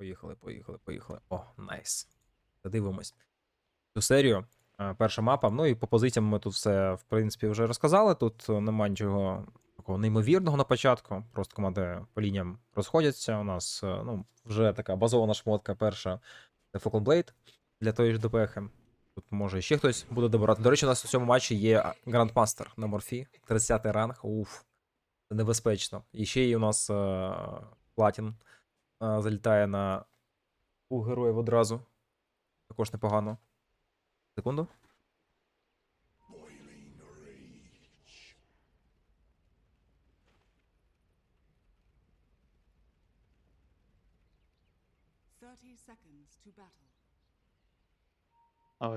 Поїхали, поїхали, поїхали. О, найс. Дивимось. Цю серію. Е, Перша мапа. Ну і по позиціям ми тут все, в принципі, вже розказали. Тут е, нема нічого такого неймовірного на початку. Просто команди по лініям розходяться. У нас е, ну, вже така базована шмотка перша це Blade для тої ж ДПХ. Тут може ще хтось буде добирати. До речі, у нас у цьому матчі є Грандмастер на морфі, 30 ранг. Уф. Це небезпечно. І ще й у нас Платін залітає на у героїв одразу. Також непогано. Секунду.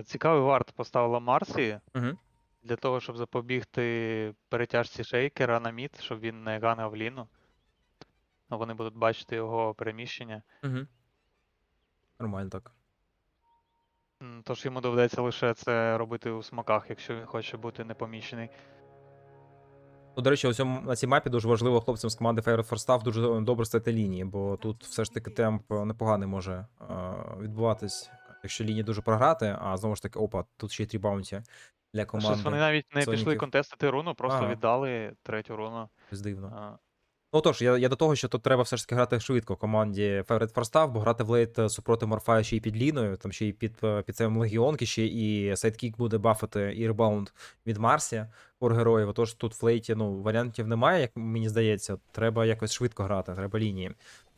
Цікавий варт поставила Марсі Угу. для того, щоб запобігти перетяжці шейкера на мід, щоб він не ганив ліну. Ну, Вони будуть бачити його переміщення. Угу. Нормально так. Тож йому доведеться лише це робити у смоках, якщо він хоче бути непомічений. Ну, до речі, у цьому, на цій мапі дуже важливо хлопцям з команди Fire for Staff дуже добре стати лінії, бо тут все ж таки темп непоганий може е, відбуватись, якщо лінії дуже програти, а знову ж таки, опа, тут ще й три баунті для команди. Щось вони навіть не пішли контестити руну, просто Ага. віддали третю руну. Дивно. Ну тож, я, я до того, що тут треба все ж таки грати швидко команді Favorite for Staff, бо грати в лейт супроти Морфая ще й під ліною, там ще й під, е, під цим легіонки, ще і сайдкік буде бафати і ребаунд від Марсі, кор героїв. Отож тут в лейті ну, варіантів немає, як мені здається. Треба якось швидко грати, треба лінії.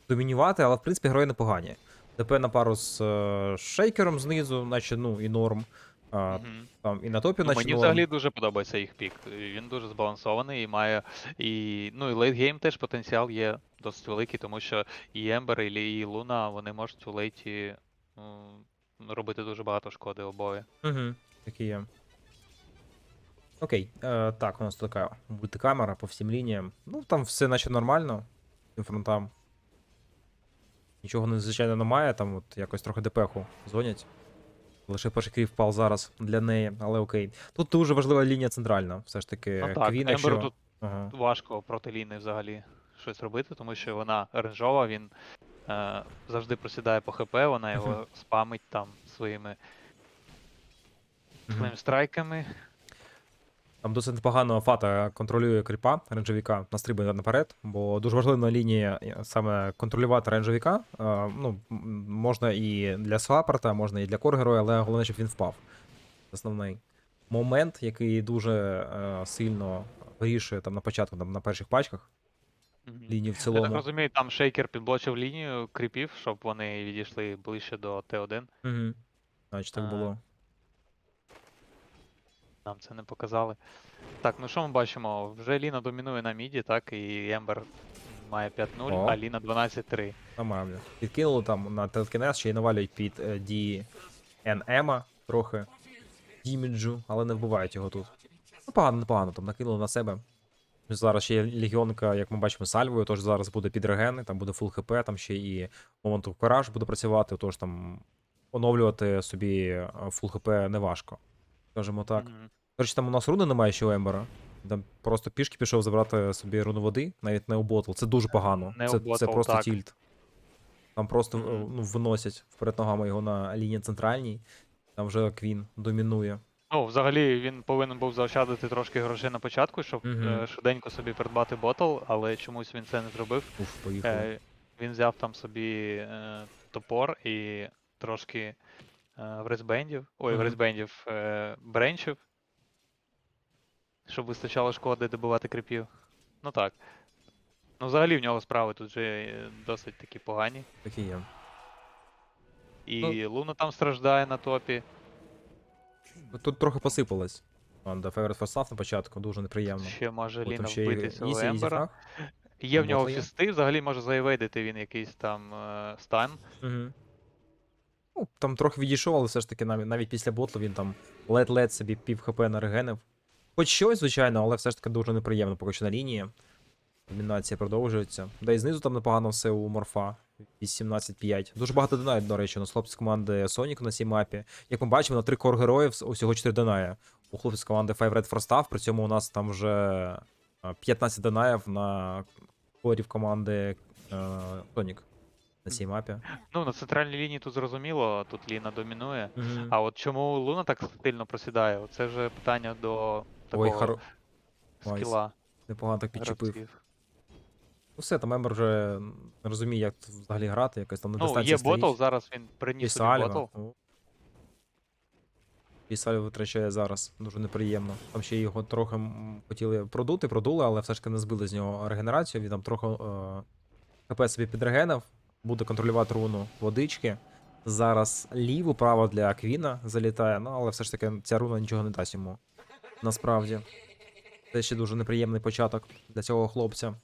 Домінювати, але в принципі герої непогані. ДП на пару з е, шейкером знизу, наче ну і норм. А, мгм. там, і на топі, Ну, мені взагалі дуже подобається їх пік. Він дуже збалансований і має. І, ну, і лейтгейм теж потенціал є досить великий, тому що і Ембер, і, Луна вони можуть у лейті м, робити дуже багато шкоди обоє. Угу, такі є. Окей, е, так, у нас така мультикамера по всім лініям. Ну, там все наче нормально. Тим фронтам. Нічого надзвичайно немає, там от якось трохи депеху дзвонять. Лише перший крів впав зараз для неї, але окей. Тут дуже важлива лінія центральна. Все ж таки, Ну так, Квін, якщо... тут Ага. важко проти Ліни взагалі щось робити, тому що вона ренжова, він е, завжди просідає по ХП, вона його спамить там своїми, своїми страйками. Там досить непогано Фата контролює кріпа ренджовіка, настрибує наперед, бо дуже важливо на лінії е, саме контролювати ренджовіка. Е, ну, можна і для саппорта, можна і для кор героя, але головне, щоб він впав. Основний момент, який дуже е, сильно вирішує там на початку, там, на перших пачках Мгм. лінії в Я так розумію, там шейкер підблочив лінію кріпів, щоб вони відійшли ближче до Т1. Угу. Значить, так було. Нам це не показали. Так, ну що ми бачимо? Вже Ліна домінує на міді, так, і Ембер має 5-0, О. а Ліна 12-3. Нормально. Підкинули там на телекінез, ще й навалюють під е, DNM трохи діміджу, але не вбивають його тут. Ну, погано, непогано, там накинули на себе. Зараз ще є легіонка, як ми бачимо, сальвою, тож зараз буде під регени, там буде фул хп, там ще і моменту кораж буде працювати, тож там оновлювати собі фул хп неважко. Скажімо так. До речі, там у нас руни немає ще у Ембера. Там просто пішки пішов забрати собі руну води, навіть не у ботл. Це дуже погано. Не це, це просто так. тільт. Там просто Мгм. е, ну, виносять вперед ногами його на лінії центральній. Там вже Квін домінує. Ну, взагалі він повинен був заощадити трошки грошей на початку, щоб Мгм. е, швиденько собі придбати ботл, але чомусь він це не зробив. Уф, поїхали. Е, він взяв там собі е, топор і трошки е, врезбендів. Ой, Мгм. врезбендів е, бренчів. Щоб вистачало шкоди добивати кріпів. Ну так. Ну, взагалі в нього справи тут вже е, досить такі погані. Такі є. І Ну. Луна там страждає на топі. Тут трохи посипалось. Favorite for Staff на початку, дуже неприємно. Ще може Потім Ліна ще й вбити цього Ізі, Ізі Ембера. Є в нього фісти, взагалі може заєвейдити він якийсь там стан. Угу. Ну, там трохи відійшов, але все ж таки навіть, навіть після ботлу він там лед-лед собі пів хп нарегенив. Хоч щось, звичайно, але все ж таки дуже неприємно поки що на лінії. Домінація продовжується. Да і знизу там непогано все у морфа. 18-5. Дуже багато динають, до речі, у нас хлопці з команди Sonic на цій мапі. Як ми бачимо, на три кор героїв усього 4 динає. У хлопців з команди Five Red for Staff, при цьому у нас там вже 15 динаїв на корів команди е, Sonic. На цій мапі. Ну, на центральній лінії тут зрозуміло, тут Ліна домінує. Мгм. А от чому Луна так сильно просідає? Це вже питання до такого Ой, хоро... Скіла непогано так підчепив. гравців. Ну все, там Ембер вже не розуміє, як тут взагалі грати, якось там на Ну, дистанції є стоїть. ботл, зараз він приніс собі Сальва. ботл. І Сальва витрачає зараз. Дуже неприємно. Там ще його трохи м, хотіли продути, продули, але все ж таки не збили з нього регенерацію. Він там трохи е, ХП собі підрегенив, буде контролювати руну водички. Зараз ліву, право для Квіна залітає, ну але все ж таки ця руна нічого не дасть йому. Насправді. Це ще дуже неприємний початок для цього хлопця.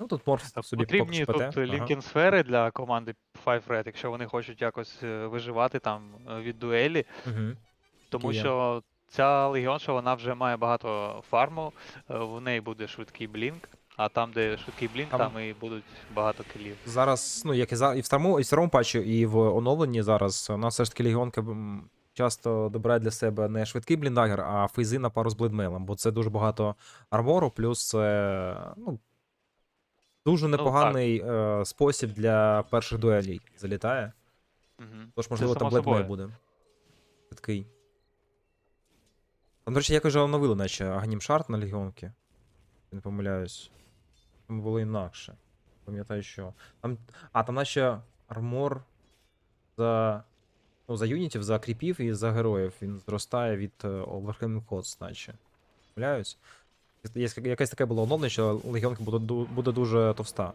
Ну тут Морф собі Потрібні поки тут шпете. Ага. лінкін сфери для команди Five Red, якщо вони хочуть якось е, виживати там е, від дуелі. Угу. Тому є. що ця легіонша вона вже має багато фарму, е, в неї буде швидкий блінк, а там, де швидкий блінк, Там- там, і будуть багато кілів. Зараз, ну як і за і в старому, і в старому патчі, і в оновленні зараз у нас все ж таки легіонка м, часто добирає для себе не швидкий бліндагер, а фейзи на пару з блейдмейлом, бо це дуже багато армору, плюс це ну, дуже непоганий е, спосіб для перших дуелей залітає. Угу. Тож, можливо, там само собою. буде. Швидкий. Там, до речі, якось же оновили, наче Агнім Шарт на легіонки. Не помиляюсь. Там було інакше. Пам'ятаю, що. Там... А, там наче армор за. Ну, за юнітів, за кріпів і за героїв. Він зростає від е, Overcoming Codes, наче. Помиляюсь. Є якесь таке було оновлення, що легіонка буде, дуже товста.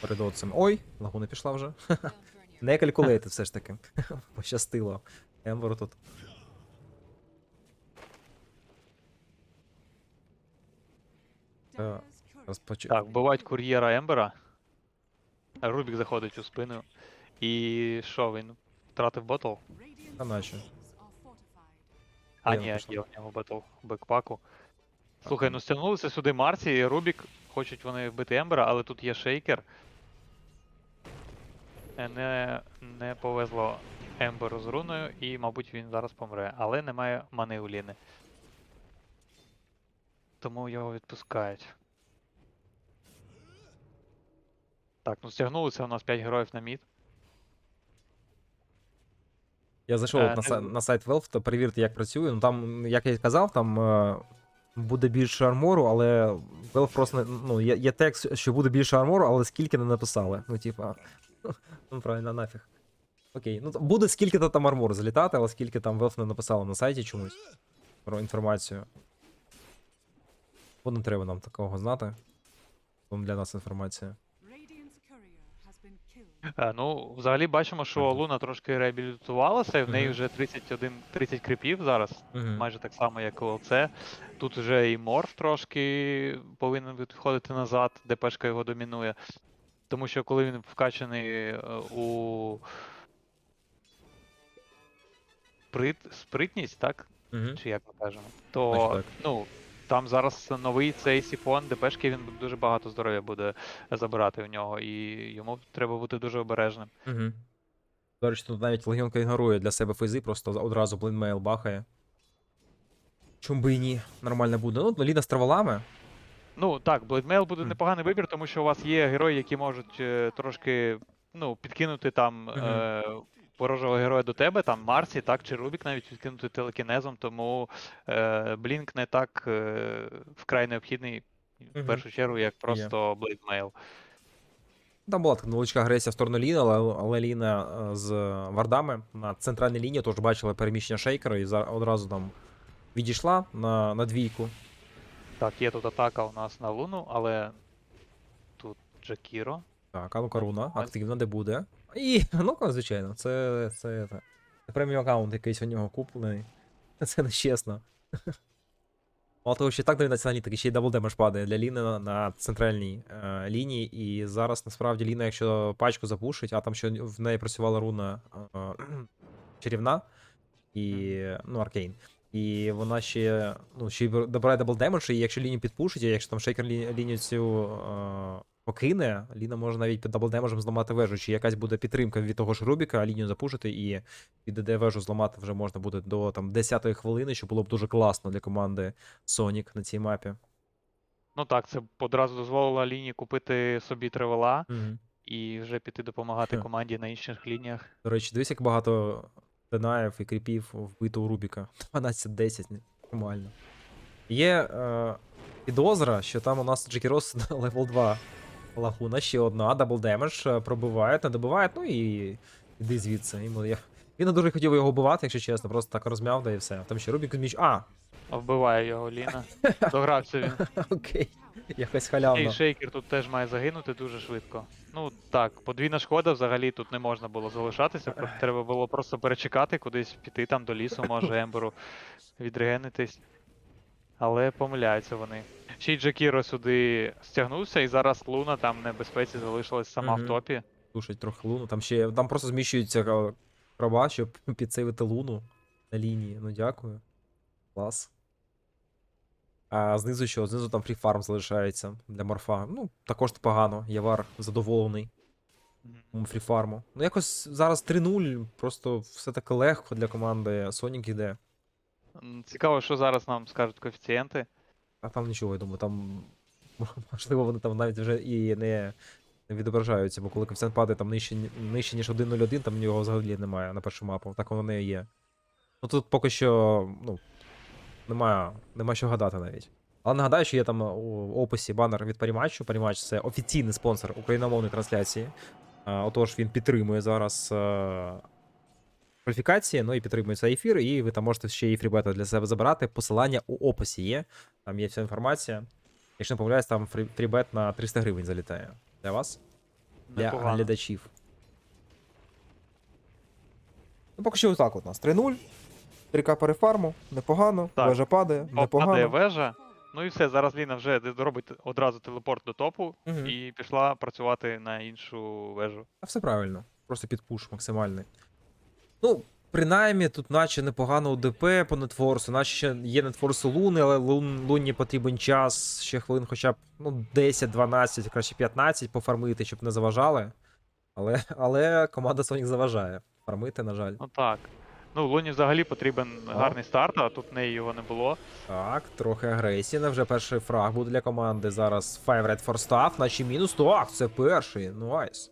Перед оцим. Ой, лагуна пішла вже. Не калькулейти все ж таки. Пощастило. Емберу тут. Dire's courier Розпоч... Так, вбивають кур'єра Ембера. Рубік заходить у спину. І що він? Втратив? Radiant Та наче. А, ні, є в нього ботл в бекпаку. Слухай, ну стягнулися сюди Марсі і Рубік. Хочуть вони вбити Ембера, але тут є шейкер. Е, Не, не повезло Емберу з руною, і, мабуть, він зараз помре. Але немає мани у Ліни. Тому його відпускають. Так, ну стягнулися у нас 5 героїв на мід. Я зайшов Е, от на, не на сайт Valve, то перевірте, як працює. Ну там, як я і казав, там е, буде більше армору, але Valve просто не. Ну, є, є текст, що буде більше армору, але скільки не написали. Ну, типа. Ну, правильно, нафіг. Окей. Ну, буде скільки-то там армору залітати, але скільки там Valve не написало на сайті чомусь про інформацію. Бо не треба нам такого знати. Там для нас інформація. Ну, взагалі бачимо, що. Луна трошки реабілітувалася, і в неї вже 31, 30 кріпів зараз, майже так само, як у ЛЦ. Тут вже і Морф трошки повинен відходити назад, ДПшка його домінує. Тому що коли він вкачаний е, у Прит... спритність, так? Чи як ми кажемо, то ну, там зараз новий цей сіфон, ДПшки, він дуже багато здоров'я буде забирати у нього, і йому треба бути дуже обережним. Угу. До речі, тут навіть легіонка ігнорує для себе фейзи, просто одразу блинмейл бахає. Чому би і ні, нормально буде. Ну, Ліна з траволами. Ну так, Блейдмейл буде Мгм. непоганий вибір, тому що у вас є герої, які можуть е, трошки ну, підкинути там е, ворожого героя до тебе, там Марсі, так, чи Рубік навіть підкинути телекінезом, тому е, Блінк не так е, вкрай необхідний в першу чергу, як просто Блейдмейл. Там була така невеличка агресія в сторону Ліни, але, але Ліна е, з вардами на центральній лінії теж бачила переміщення шейкера і одразу там відійшла на, на двійку. Так, є тут атака у нас на Луну, але тут Джакіро. Так, а ну руна активна, де буде. І, ну, звичайно, це, це, це, це преміум аккаунт якийсь у нього куплений. Це нечесно. Мало того, що так до національні, так і ще й дабл демедж падає для Ліни на, на центральній е, лінії. І зараз насправді Ліна, якщо пачку запушить, а там ще в неї працювала руна е, чарівна і ну, аркейн. І вона ще, ну, ще й добирає дабл демедж, і якщо лінію підпушить, і якщо там шейкер лі- лінію цю е, покине, Ліна може навіть під дабл демеджем зламати вежу. Чи якась буде підтримка від того ж Рубіка, а лінію запушити і під ДД вежу зламати вже можна буде до там 10-ї хвилини, що було б дуже класно для команди Sonic на цій мапі. Ну так, це одразу дозволило лінії купити собі тривела Мгм. і вже піти допомагати Хе. команді на інших лініях. До речі, дивись, як багато денаїв і кріпів вбито у Рубіка. 12-10, нормально. Є е, підозра, що там у нас Джекірос на левел 2 лагуна, ще одна, дабл демедж, е, пробивають, не добивають, ну і іди звідси. Йому, я... Він не дуже хотів його вбивати, якщо чесно, просто так розм'яв, да і все. Там ще Рубік зміч. А, Вбиває його Ліна. Догрався він. окей. Якось І шейкер тут теж має загинути дуже швидко. Ну так, подвійна шкода взагалі тут не можна було залишатися. Треба було просто перечекати, кудись піти там до лісу, може Емберу відрегенитись. Але помиляються вони. Ще й Джакіро сюди стягнувся, і зараз Луна там в небезпеці залишилась сама Мгм. в топі. Душить трохи луну. Там ще там просто зміщується е, щоб підсейвити луну на лінії. Ну дякую. Клас. А знизу що? Знизу там фріфарм залишається для морфа. Ну, також погано. Явар задоволений Мгм. фріфарму. Ну, якось зараз 3-0, просто все таки легко для команди. Сонік іде. М, Цікаво, що зараз нам скажуть коефіцієнти. А там нічого, я думаю, там. Можливо, вони там навіть вже і не, не відображаються, бо коли коефіцієнт падає там нижче, нижче ніж 1.01, там його взагалі немає на першу мапу. Так воно і є. Ну тут поки що, ну, немає, немає що гадати навіть. Але нагадаю, що є там у описі банер від Паріматчу. Паріматч це офіційний спонсор україномовної трансляції. А, отож, він підтримує зараз е, кваліфікації, ну і підтримує цей ефір, і ви там можете ще і фрібети для себе забирати. Посилання у описі є. Там є вся інформація. Якщо не помиляюсь, там фрібет на 300 гривень залітає. Для вас? Для Непогано. глядачів. Ну, поки що отак от у нас. 3-0. 3К перефарму, непогано. Так. Вежа падає, О, падає непогано. вежа. Ну і все, зараз Ліна вже робить одразу телепорт до топу Мгм. і пішла працювати на іншу вежу. А все правильно. Просто під пуш максимальний. Ну, принаймні, тут наче непогано УДП по нетфорсу, наче ще є нетфорсу Луни, але Лун, Луні потрібен час, ще хвилин хоча б ну, 10-12, краще 15 пофармити, щоб не заважали. Але, але команда Sonic заважає. Фармити, на жаль. Ну так. Ну, Луні взагалі потрібен О. гарний старт, а тут в неї його не було. Так, трохи агресії. Вже перший фраг буде для команди. Зараз Five Red for Staff, наче мінус. Так, це перший. Найс.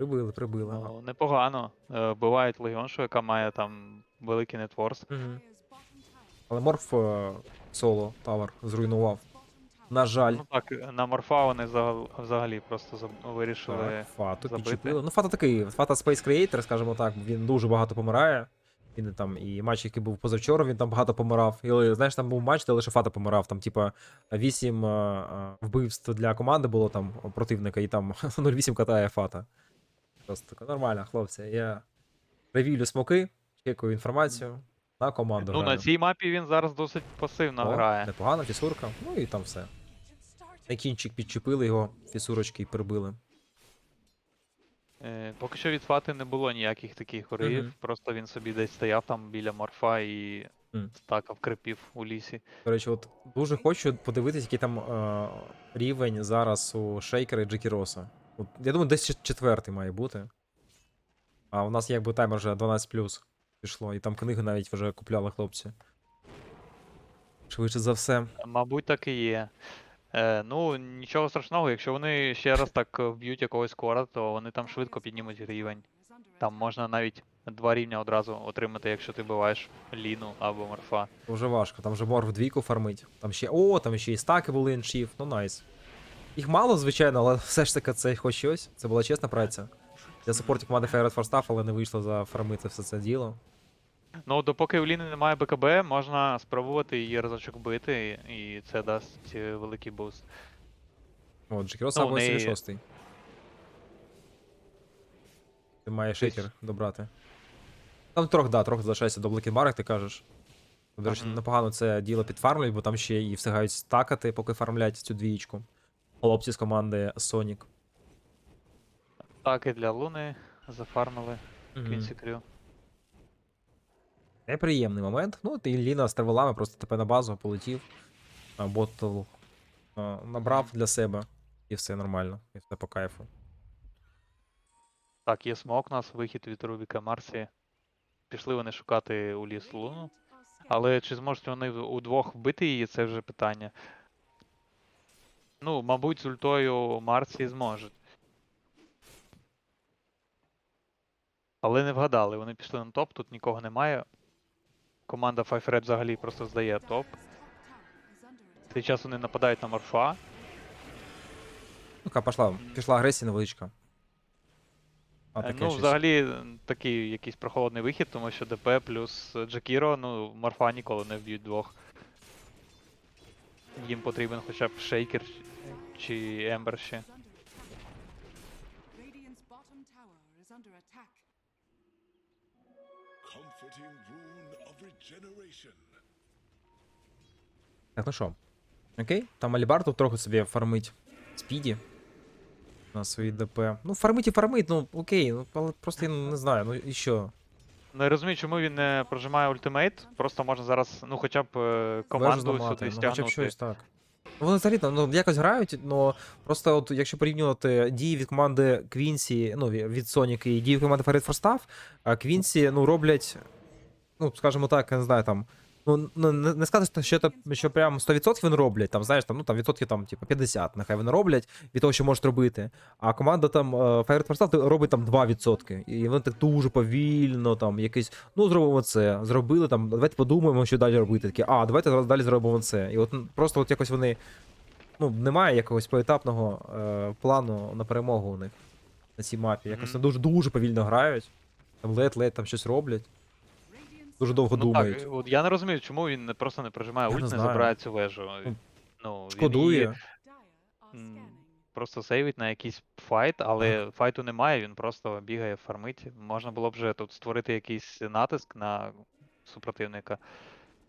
Прибили, прибили. Ну, непогано. Е, Вбивають Легіоншу, яка має там великий нетворс. Мгм. Але Морф е, соло тавер зруйнував. На жаль. Ну так, на Морфа вони взагал- взагалі просто заб- вирішили. Так, Фату забити. підчепили. Ну, Фата такий, Фата Space Creator, скажімо так, він дуже багато помирає. Він там і матч, який був позавчора, він там багато помирав. І знаєш, там був матч, де лише Фата помирав. Там, типа, 8 вбивств для команди було там противника, і там 0,8 катає Фата. Просто таке нормально, хлопці. Я ревілю смоки, чекаю інформацію на команду. Ну, на цій мапі він зараз досить пасивно О, грає. Непогано, фісурка. Ну і там все. На кінчик підчепили його, фісурочки і прибили. Е, Поки що від Фати не було ніяких таких уривів, Мгм. просто він собі десь стояв там біля морфа і Мгм. стакав крипів у лісі. До речі, от дуже хочу подивитись, який там е, рівень зараз у Шейкера і Джекі Роса. Я думаю, десь чет- четвертий має бути. А у нас якби таймер вже 12 пішло, і там книги навіть вже купляли хлопці. Швидше за все. Мабуть, так і є. Е, ну, нічого страшного, якщо вони ще раз так е, вб'ють якогось кора, то вони там швидко піднімуть рівень. Там можна навіть два рівня одразу отримати, якщо ти биваєш ліну або морфа. Вже важко, там вже мор двійку фармить. Там ще. О, там ще і стаки були іншів, ну найс. Їх мало, звичайно, але все ж таки це хоч щось. Це була чесна праця. Я супортів команди Favorite for Staff, але не вийшло зафармити все це діло. Ну, допоки у Ліни немає БКБ, можна спробувати її разочок бити, і це дасть великий буст. О, Джекірос Ну, або неї... 6 Ти маєш шейкер добрати. Там трохи, да, трохи залишається до Блекінбар, як ти кажеш. До речі, Мгм. непогано це діло підфармлять, бо там ще і встигають стакати, поки фармлять цю двієчку. Хлопці з команди Sonic. Так, і для Луни зафармили Квінсі Крю. Неприємний момент. Ну, і Ліна з тривелами просто тепер на базу полетів. Ботл набрав для себе. І все нормально. І все по кайфу. Так, є смок у нас, вихід від Рубіка Марсі. Пішли вони шукати у ліс Луну. Але чи зможуть вони удвох вбити її, це вже питання. Ну, мабуть, з ультою Марсі зможуть. Але не вгадали, вони пішли на топ, тут нікого немає. Команда Five Red взагалі просто здає топ. В цей час вони нападають на Морфа. Ну-ка, пішла, пішла агресія невеличка. А Е, таке ну, щось. взагалі, такий якийсь прохолодний вихід, тому що ДП плюс Джакіро, ну, Морфа ніколи не вб'ють двох. Їм потрібен хоча б шейкер чи Ембер ще. Так, ну що? Окей, там Алібар тут трохи собі фармить спіді на свої ДП. Ну, фармить і фармить, ну окей, ну але просто я не знаю, ну і що? Ну, я розумію, чому він не прожимає ультимейт. Просто можна зараз, ну, хоча б е, команду сюди ну, хоча б щось так. Вони взагалі там, ну, якось грають, але просто от якщо порівнювати дії від команди Квінсі, ну, від Sonic і дії від команди Фарід Форстав, Квінсі, ну, роблять, ну, скажімо так, я не знаю, там. Ну, не, не не сказати, що, це, що прям 100% вони роблять, там, знаєш, там, ну, там відсотків там, типу, 50, нехай вони роблять від того, що можуть робити. А команда там Fire Force робить там 2%. І вони так дуже повільно, там, якийсь, ну, зробимо це, зробили там, давайте подумаємо, що далі робити. Такі, а, давайте далі зробимо це. І от просто от якось вони, ну, немає якогось поетапного е, плану на перемогу у них на цій мапі. Якось Мгм. вони дуже, дуже повільно грають. Там лед-лед там щось роблять, дуже довго Ну думають. так, от я не розумію, чому він не просто не прожимає ульт, не не, забирає цю вежу. Ну, Ну, він Шкодує. її просто сейвить на якийсь файт, але файту немає, він просто бігає, фармить. Можна було б вже тут створити якийсь натиск на супротивника.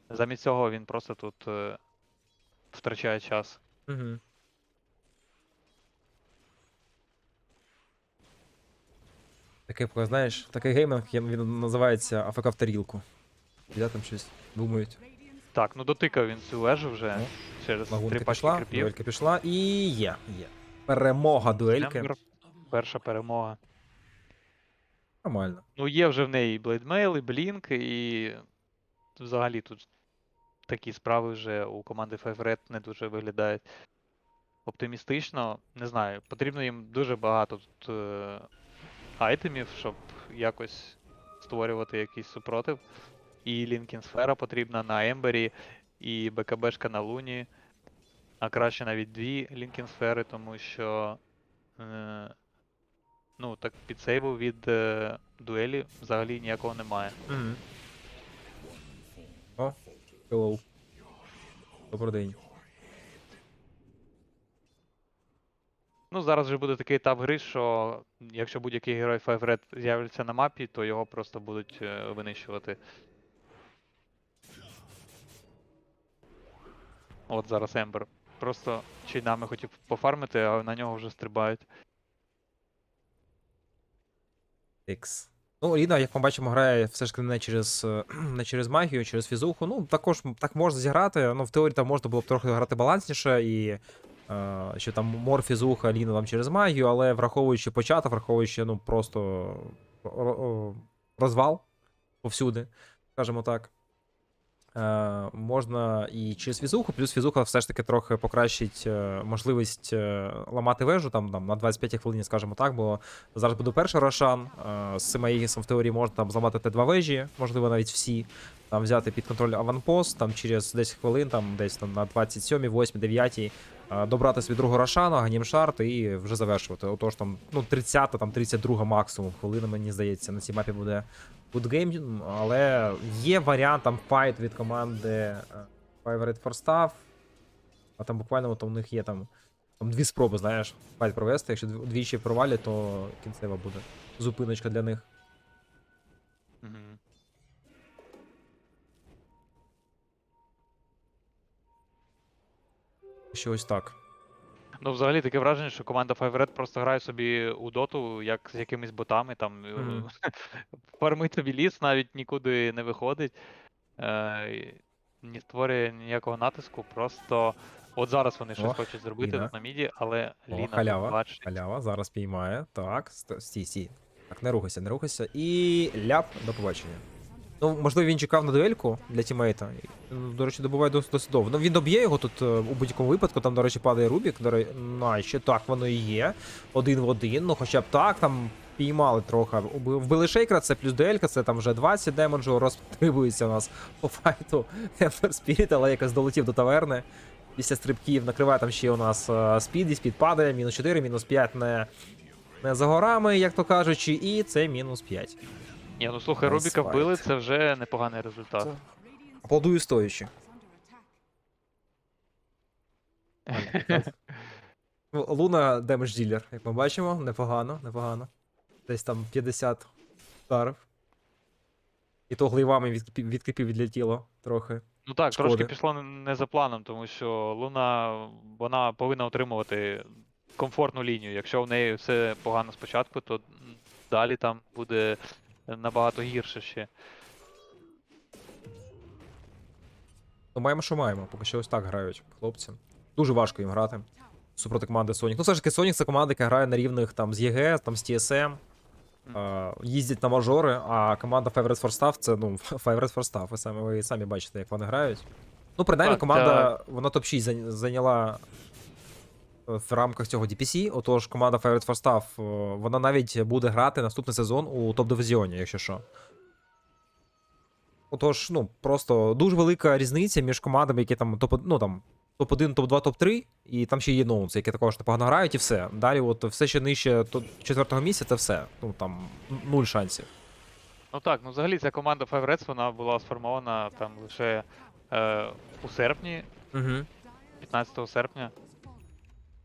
Замість цього він просто тут е, втрачає час. Угу. Таке, знаєш, такий гейминг я- він називається АФК в тарілку. Я там щось думають. Так, ну дотикав він цю вежу вже Ну, через три Лагунка пачки пішла, крипів. дуелька пішла і є. є. Перемога дуельки. Ембер, Перша перемога. Нормально. Ну, є вже в неї і Блейдмейл, і Блінк, і взагалі тут такі справи вже у команди Five Red не дуже виглядають оптимістично. Не знаю, потрібно їм дуже багато тут е, айтемів, щоб якось створювати якийсь супротив. І Лінкін сфера потрібна на Ембері, і БКБшка на Луні. А краще навіть дві Лінкін сфери, тому що. Е, ну, так підсейву від е, дуелі взагалі ніякого немає. Угу. О, hello. Добрий день. Ну, зараз вже буде такий етап гри, що якщо будь-який герой Five Red з'явиться на мапі, то його просто будуть е, винищувати. От зараз Ембер. Просто чайнами хотів пофармити, а на нього вже стрибають. Ікс. Ну, Ліна, як ми бачимо, грає все ж таки не через, е, не через магію, через фізуху. Ну, також так можна зіграти. Ну, в теорії там можна було б трохи грати балансніше і е, що там мор фізуха, Ліна там через магію, але враховуючи початок, враховуючи ну, просто розвал повсюди, скажімо так. Е, можна і через фізуху, плюс фізуха все ж таки трохи покращить е, можливість е, ламати вежу там, там на 25 хвилині, скажімо так, бо зараз буде перший Рошан. З цим Аїгісом в теорії можна там зламати Т2 вежі, можливо, навіть всі. Там взяти під контроль аванпост, там через 10 хвилин, там десь там на 27, 8, 9 е, добрати собі другого Рошана, ганімшарт і вже завершувати. Отож там, ну, 30, там 32 максимум хвилина, мені здається, на цій мапі буде гудгейм, але є варіант там файт від команди е, Red for Staff. А там буквально от у них є там, там дві спроби, знаєш, файт провести. Якщо двічі провалять, то кінцева буде зупиночка для них. Мгм. Ще ось так. Ну, взагалі таке враження, що команда Five Red просто грає собі у доту, як з якимись ботами, там Мгм. фармить собі ліс, навіть нікуди не виходить, е, не створює ніякого натиску, просто от зараз вони щось хочуть зробити Ліна. на міді, але О, Ліна халява. бачить. Халява, зараз піймає. Так, стій, стій. Так, не рухайся, не рухайся. І ляп, до побачення. Ну, можливо, він чекав на дуельку для тімейта. Ну, До речі, добуває досить, досить. Ну, він доб'є його тут е, у будь-якому випадку. Там, до речі, падає Рубік. До речі, наче так воно і є. Один в один. Ну, хоча б так, там піймали трохи. Вбили шейкера, це плюс дуелька, це там вже 20 демеджу, розстрибується у нас по файту Спіріт, але якось долетів до таверни. Після стрибків накриває там ще у нас е, спід, і спід падає, мінус 4, мінус 5 не, не за горами, як то кажучи, і це мінус 5. Ні, ну слухай, Nice Рубіка fight. вбили, це вже непоганий результат. Radiant's Аплодую стоячи. Ну, Луна демедж ділер, як ми бачимо, непогано, непогано. Десь там 50 ударів. І то гливами від, від кипів відлетіло трохи. Ну так, Шкоди. трошки пішло не- не за планом, тому що Луна вона повинна отримувати комфортну лінію. Якщо в неї все погано спочатку, то м, далі там буде набагато гірше ще. Ну, маємо, що маємо, поки що ось так грають хлопці. Дуже важко їм грати. Супроти команди Sonic. Ну, все ж таки, Sonic це команда, яка грає на рівних там з ЄГ, там з TSM. е, їздять на мажори, а команда Favorites for Staff це ну, Favorites for Staff. Ви самі, ви самі бачите, як вони грають. Ну, принаймні, команда, вона топ-6 зайняла е, в рамках цього DPC. Отож, команда Favorites for Staff, е, вона навіть буде грати наступний сезон у топ-дивізіоні, якщо що. Отож, ну, просто дуже велика різниця між командами, які там топ, ну, там, топ-1, топ-2, топ-3, і там ще є ноунс, які також непогано грають, і все. Далі, от все, що нижче то- четвертого місця, це все. Ну там нуль шансів. Ну так, ну взагалі ця команда Five Reds, вона була сформована там лише е, у серпні, Угу. 15 серпня,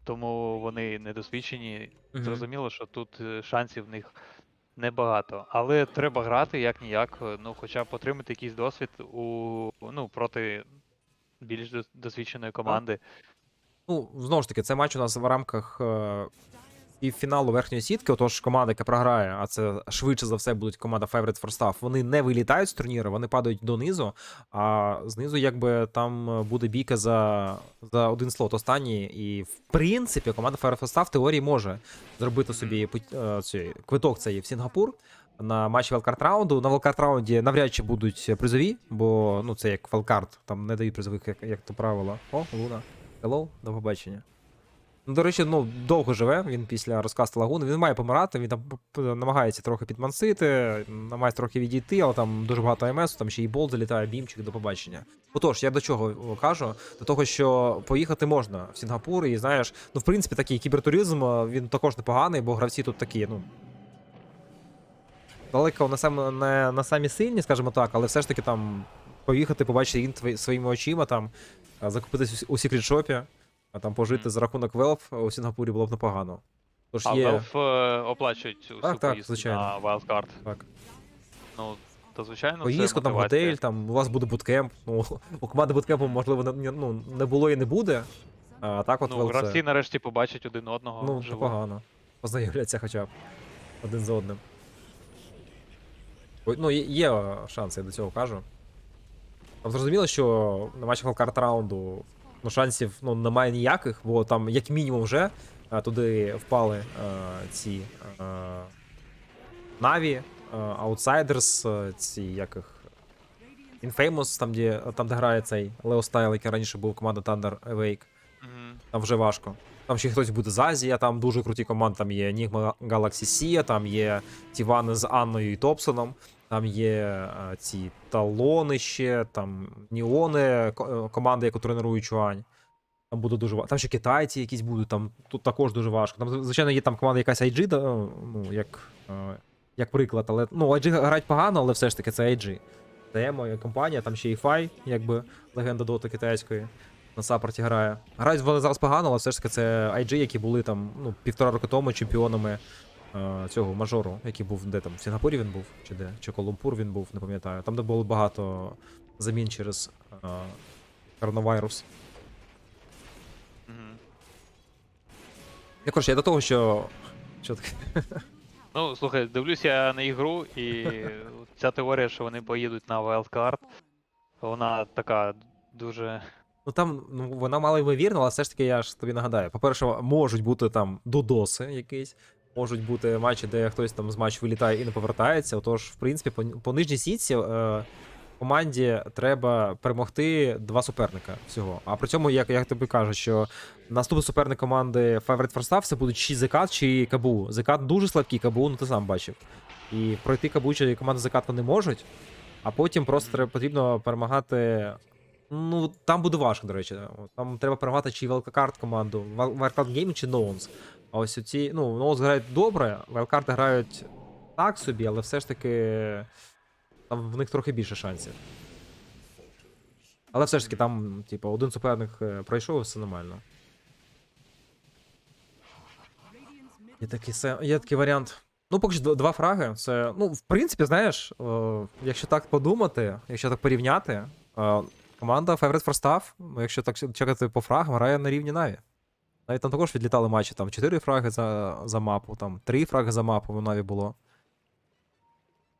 тому вони недосвідчені. Угу. Зрозуміло, що тут е, шансів в них небагато. Але треба грати як ніяк, е, ну хоча б отримати якийсь досвід у ну, проти більш досвідченої команди. Ну, знову ж таки, це матч у нас в рамках е, півфіналу верхньої сітки. Отож, команда, яка програє, а це швидше за все будуть команда Favorites for Staff, вони не вилітають з турніру, вони падають донизу, а знизу, якби там буде бійка за, за один слот останній. І в принципі, команда Favorites for Staff в теорії може зробити собі е, цей, квиток цей в Сінгапур. На матчі Велкарт раунду. На Велкарт раунді навряд чи будуть призові, бо ну це як Велкарт, там не дають призових, як, як то правило. О, Луна. Hello, до побачення. Ну, до речі, ну, довго живе він після розкасту лагуни. Він має помирати, він там намагається трохи підмансити, намагається трохи відійти, але там дуже багато АМС, там ще й болт залітає, бімчик, до побачення. Отож, я до чого кажу? До того, що поїхати можна в Сінгапур, і знаєш, ну, в принципі, такий кібертуризм, він також непоганий, бо гравці тут такі, ну. Далеко не, сам, не на самі сильні, скажімо так, але все ж таки там поїхати, побачити твої- своїми очима, там, а, закупитись у секрет-шопі, а там пожити за рахунок Valve у Сінгапурі було б непогано. Тож А є. Valve е, оплачують усю Так, так, поїздку звичайно. на Wildcard. Так. Ну, то звичайно, Поїздку, це там мотивація. готель, там у вас буде буткемп. Ну, у команди буткемпу, можливо, не, ну, не було і не буде. А так от Ну, Valve гравці це, нарешті побачать один одного. ну, вживу. непогано. Познайомляться хоча б один з одним. Ой, Ну, є, є шанси, я до цього кажу. Там зрозуміло, що на матчах Hellcard раунду ну, шансів ну, немає ніяких, бо там, як мінімум, вже а, туди впали а, ці Наві, Outsiders, ці як їх. Infamous, там, де, там, де грає цей Лео Стайл, який раніше був команда Thunder Awake. Мгм. Там вже важко. Там ще хтось буде з Азії, а там дуже круті команди. Там є Enigma Galaxy Sea, там є Тівани з Анною і Топсоном, там є а, ці талони ще, там Ніони, е, яку тренує Чуань. Там буде дуже важко. Там ще китайці якісь будуть, там тут також дуже важко. Там, звичайно, є там команда якась IG, да, ну, як, е, як приклад, але ну, IG грають погано, але все ж таки це IG. Це моя компанія, там ще і Фай, якби легенда доти китайської на саппорті грає. Грають вони зараз погано, але все ж таки це IG, які були там ну, півтора року тому чемпіонами е, цього мажору, який був де там, в Сінгапурі він був, чи де, чи Колумпур він був, не пам'ятаю. Там де було багато замін через е, коронавірус. Я коротше, я до того, що. Що таке? Ну, слухай, дивлюсь я на ігру, і ця теорія, що вони поїдуть на Wildcard, вона така дуже. Ну там ну, вона мало ймовірна, але все ж таки я ж тобі нагадаю. По-перше, можуть бути там додоси якісь. Можуть бути матчі, де хтось там з матчу вилітає і не повертається. Отож, в принципі, по, по нижній сітці е, команді треба перемогти два суперника всього. А при цьому, як, як тобі кажуть, що наступний суперник команди Favorite First Staff це будуть чи Зекат, чи Кабу. Зекат дуже слабкий, Кабу, ну ти сам бачив. І пройти Кабу чи команду Зекат вони можуть, а потім просто треба, потрібно перемагати. Ну, там буде важко, до речі. Там треба перемагати чи Wildcard команду, Wildcard Game чи Ноунс. А ось ці, ну, Ноунс грають добре, Wildcard грають так собі, але все ж таки там в них трохи більше шансів. Але все ж таки там, типу, один суперник е, пройшов, все нормально. Є такий, є такий варіант. Ну, поки що два фраги. Це, ну, в принципі, знаєш, е, якщо так подумати, якщо так порівняти, е, команда Favorite for Staff, якщо так чекати по фрагам, грає на рівні Наві. Навіть там також відлітали матчі, там 4 фраги за, за мапу, там 3 фраги за мапу в Наві було.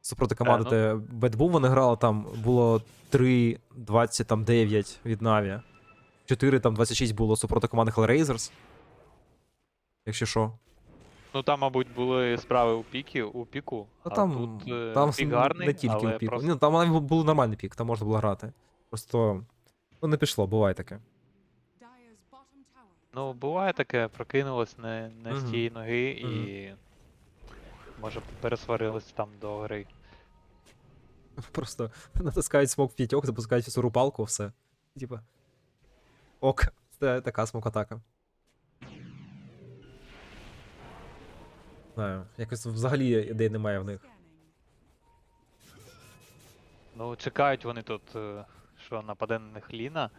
Супроти команди, ну. де Бетбу вони грали, там було 3, 20, там 9 від Наві. 4, там 26 було супроти команди Hellraisers. Якщо що. Ну там, мабуть, були справи у пікі, у піку. Ну а там, тут, е, там пік гарний, не тільки але у піку. просто- Ну, там був нормальний пік, там можна було грати. Просто ну, не пішло, буває таке. Ну, буває таке, прокинулось не, не з Мгм. тієї ноги і. Може, пересварились там до гри. Просто натискають смок в п'ятьох, запускають всю рупалку, все. Типа. Ок, це така смок-атака. Знаю, якось взагалі ідей немає в них. Ну, чекають вони тут, е, що нападе на них Ліна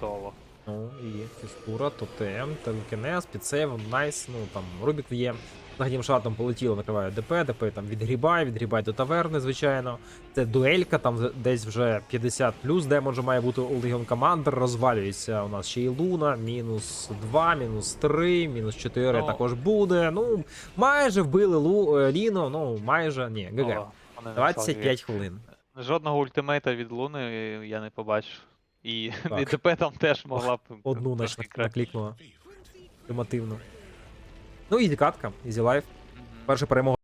соло. Ну, і фізкура, тотем, телекінез, підсейв, найс, ну там Рубік в'є. Нагадім шатом полетіло, накриває ДП, ДП там відгрібає, відгрібає до таверни, звичайно. Це дуелька, там десь вже 50 плюс демеджу має бути у Legion Commander, розвалюється у нас ще й Луна, мінус 2, мінус 3, мінус 4 Ну. також буде. Ну, майже вбили Лу, е, Ліно, ну майже, ні, ГГ. О, 25 хвилин. Жодного ультимейта від Луни е, я не побачив. І Так. ДП там теж могла б Одну нач- наклікнула. Примативно. Ну, і катка, ізі лайф. Перша перемога